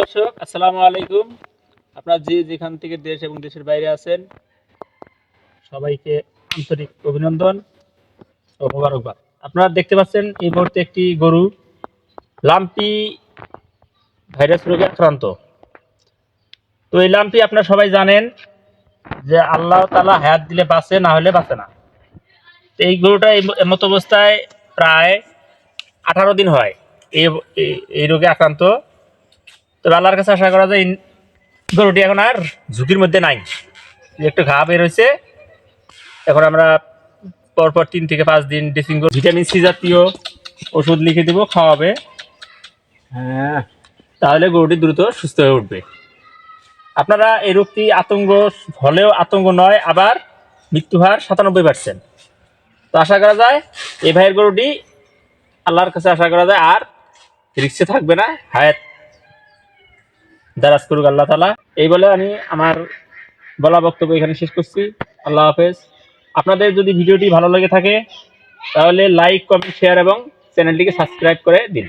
দর্শক, আসসালামু আলাইকুম। আপনারা যে যেখান থেকে দেশ এবং দেশের বাইরে আছেন, সবাইকে আন্তরিক অভিনন্দন ও মোবারকবাদ। আপনারা দেখতে পাচ্ছেন এই মুহূর্তে একটি গরু, লাম্পি ভাইরাস রোগে আক্রান্ত। তো এই লাম্পি আপনারা সবাই জানেন যে আল্লাহ তালা হায়াত দিলে বাঁচে, না হলে বাঁচে না। তো এই গরুটা এই মতো অবস্থায় প্রায় আঠারো দিন হয় এই রোগে আক্রান্ত। তবে আল্লাহর কাছে আশা করা যায় গরুটি এখন আর ঝুঁকির মধ্যে নাই। একটু ঘা বের হয়েছে। এখন আমরা পরপর তিন থেকে পাঁচ দিন ড্রেসিং ভিটামিন সি জাতীয় ওষুধ লিখে দেবো, খাওয়াবে। হ্যাঁ তাহলে গরুটি দ্রুত সুস্থ হয়ে উঠবে। আপনারা এই রোগটি আতঙ্ক, হলেও আতঙ্ক নয়, আবার মৃত্যু হার সাতানব্বই পার্সেন্ট তো আশা করা যায়, এই ভাইয়ের গরুটি আল্লাহর কাছে আশা করা যায়, আর রিক্সে থাকবে না, হায়াত দারাজ করুক আল্লাহ তালা এই বলে আমি আমার বলা বক্তব্য এখানে শেষ করছি। আল্লাহ হাফেজ। আপনাদের যদি ভিডিওটি ভালো লেগে থাকে, তাহলে লাইক কমেন্ট শেয়ার এবং চ্যানেলটিকে সাবস্ক্রাইব করে দিন।